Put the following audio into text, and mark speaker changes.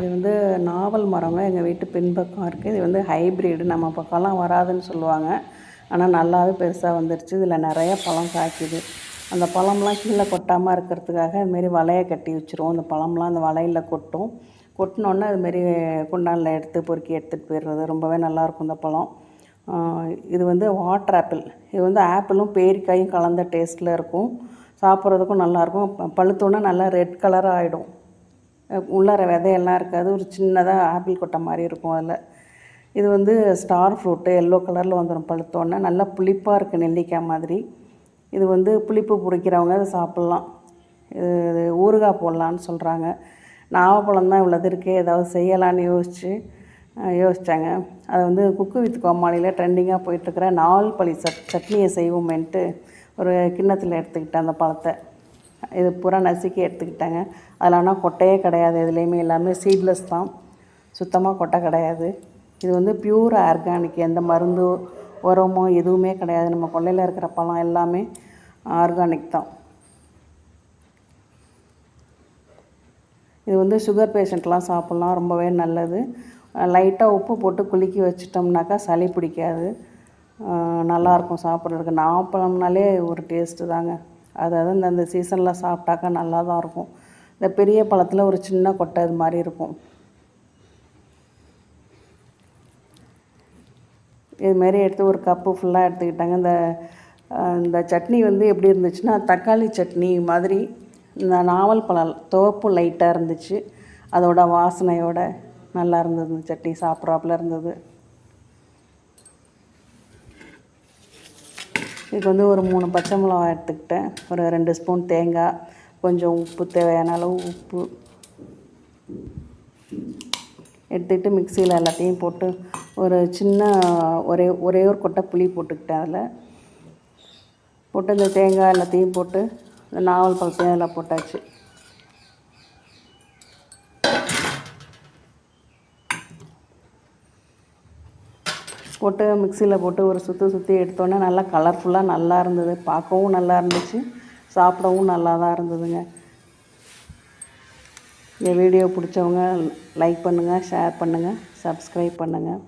Speaker 1: இது வந்து நாவல் மரங்க எங்கள் வீட்டு பின்பக்கம் இருக்குது இது வந்து ஹைப்ரிடு நம்ம பக்கம்லாம் வராதுன்னு சொல்லுவாங்க. ஆனால் நல்லாவே பெருசாக வந்துருச்சு. இதில் நிறைய பழம் காய்க்குது. அந்த பழம்லாம் கீழே கொட்டாமல் இருக்கிறதுக்காக இதுமாரி வலையை கட்டி வச்சுருவோம். அந்த பழம்லாம் அந்த வலையில் கொட்டும். கொட்டினோன்னே அதுமாரி குண்டானில் எடுத்து பொறுக்கி எடுத்துகிட்டு போயிடுறது. ரொம்பவே நல்லாயிருக்கும் இந்த பழம். இது வந்து வாட்டர் ஆப்பிள் இது வந்து ஆப்பிளும் பேரிக்காயும் கலந்த டேஸ்ட்டில் இருக்கும். சாப்பிட்றதுக்கும் நல்லாயிருக்கும் பழுத்தோன்னே நல்லா ரெட் கலராக ஆகிடும் உள்ளார விதையெல்லாம் இருக்காது. ஒரு சின்னதாக ஆப்பிள் கொட்டை மாதிரி இருக்கும் அதில். இது வந்து ஸ்டார் ஃப்ரூட்டு எல்லோ கலரில் வந்துடும் பழுத்தோன்னே நல்லா புளிப்பாக இருக்குது நெல்லிக்காய் மாதிரி. இது வந்து புளிப்பு பிடிக்கிறவங்க அதை சாப்பிட்லாம். இது ஊறுகாய் போடலான்னு சொல்கிறாங்க நாவப்பழம் தான் இவ்வளோது இருக்கே ஏதாவது செய்யலான்னு யோசித்து யோசித்தாங்க அதை வந்து குக்கு வித் கோமாளியில் ட்ரெண்டிங்காக போயிட்டுருக்கிற நாவல் பழி சட் சட்னியை செய்வோமேன்ட்டு ஒரு கிண்ணத்தில் எடுத்துக்கிட்டேன் அந்த பழத்தை. இது பூரா நசுக்கி எடுத்துக்கிட்டாங்க. அதில் ஆனால் கொட்டையே கிடையாது. எதுலேயுமே எல்லாமே சீட்லெஸ் தான். சுத்தமாக கொட்டை கிடையாது. இது வந்து பியூர் ஆர்கானிக் எந்த மருந்து உரமோ எதுவுமே கிடையாது. நம்ம கொல்லையில் இருக்கிற பழம் எல்லாமே ஆர்கானிக் தான். இது வந்து சுகர் பேஷண்ட்லாம் சாப்பிட்லாம். ரொம்பவே நல்லது. லைட்டாக உப்பு போட்டு குலுக்கி வச்சிட்டோம்னாக்கா சளி பிடிக்காது. நல்லாயிருக்கும் சாப்பிட்றதுக்கு. நாப்பழம்னாலே ஒரு டேஸ்ட்டு தாங்க. அதாவது இந்த அந்த சீசனில் சாப்பிட்டாக்கா நல்லா தான் இருக்கும். இந்த பெரிய பழத்தில் ஒரு சின்ன கொட்டை இது மாதிரி இருக்கும். இதுமாரி எடுத்து ஒரு கப்பு ஃபுல்லாக எடுத்துக்கிட்டாங்க. இந்த இந்த சட்னி வந்து எப்படி இருந்துச்சுன்னா தக்காளி சட்னி மாதிரி இந்த நாவல் பழம் துவப்பு லைட்டாக இருந்துச்சு. அதோட வாசனையோட நல்லா இருந்தது. சட்னி சாப்பிட்றாப்புல இருந்தது. இதுக்கு வந்து ஒரு மூணு பச்சை மிளகா எடுத்துக்கிட்டேன். ஒரு ரெண்டு ஸ்பூன் தேங்காய் கொஞ்சம் உப்பு தேவையான அளவு உப்பு எடுத்துக்கிட்டு மிக்சியில் எல்லாத்தையும் போட்டு ஒரு சின்ன ஒரே ஒரே ஒரு கொட்டை புளி போட்டுக்கிட்டேன் அதில். போட்டு இந்த தேங்காய் எல்லாத்தையும் போட்டு இந்த நாவல் பழத்தையும் அதில் போட்டாச்சு. போட்டு மிக்சியில் போட்டு ஒரு சுற்றி சுற்றி எடுத்தோன்னே நல்லா கலர்ஃபுல்லாக நல்லா இருந்தது. பார்க்கவும் நல்லா இருந்துச்சு. சாப்பிடவும் நல்லா தான் இருந்ததுங்க. இந்த வீடியோ பிடிச்சவங்க லைக் பண்ணுங்கள் ஷேர் பண்ணுங்கள் சப்ஸ்கிரைப் பண்ணுங்கள்